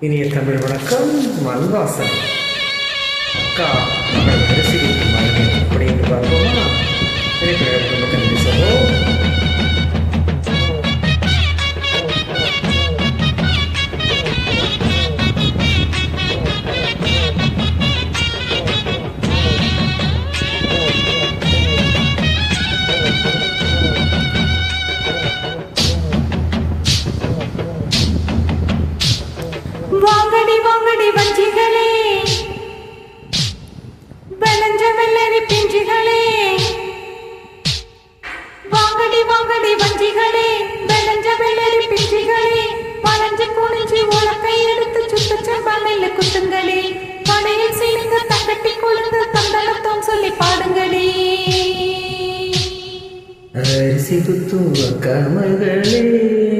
இனிய தமிழ் வணக்கம் மன்வாசன் அக்கா மகள் வரிசையில் அப்படின்னு பார்ப்போமா? வாங்கடி வாங்கடி வஞ்சிகளே. வளைஞ்ச வெள்ளரி பிஞ்சுகளே. வாங்கடி வாங்கடி வஞ்சிகளே. வளைஞ்ச வெள்ளரி பிஞ்சுகளே. வளைஞ்சு குனிஞ்சி உலக்கை எடுத்து சுத்துச்ச பண்ணையில குத்துங்களே. படையில் சேர்ந்து தங்கட்டி குளிர்ந்து தந்தளத்தோம் சொல்லி பாடுங்களே. அரிசி துத்துவ கமகளே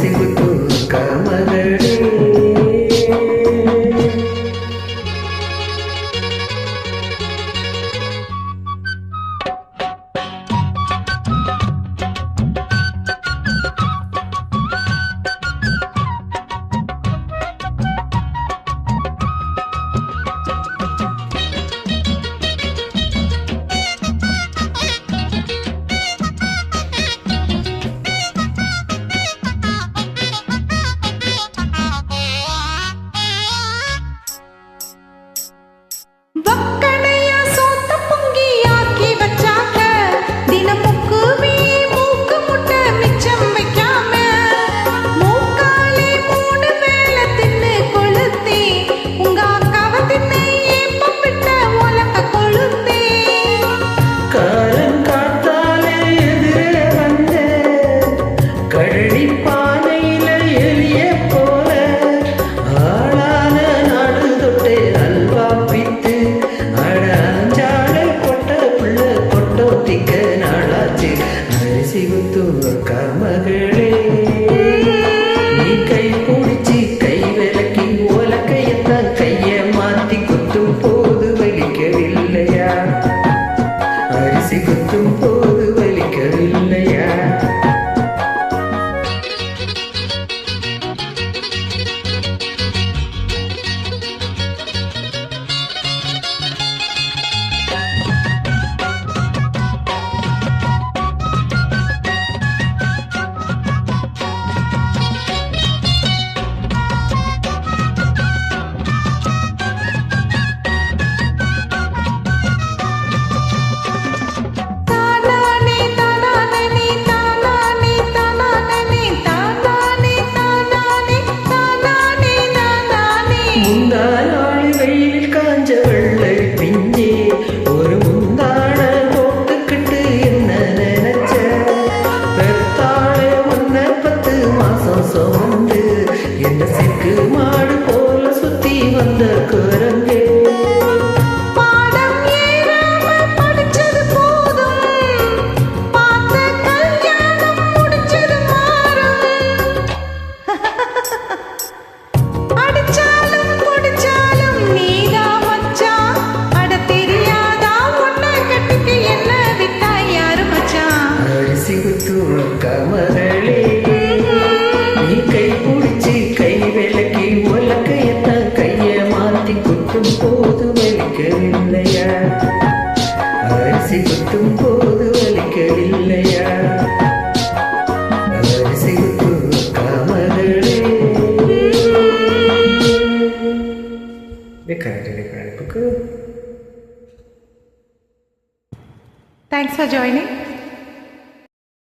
Sing Toca முந்தானாள் வெயிலில் காஞ்ச வெள்ளை பிஞ்சே വികാരിന്റെ കഴിപ്പക്ക് താങ്ക്സ് ഫോർ ജോയിനിങ്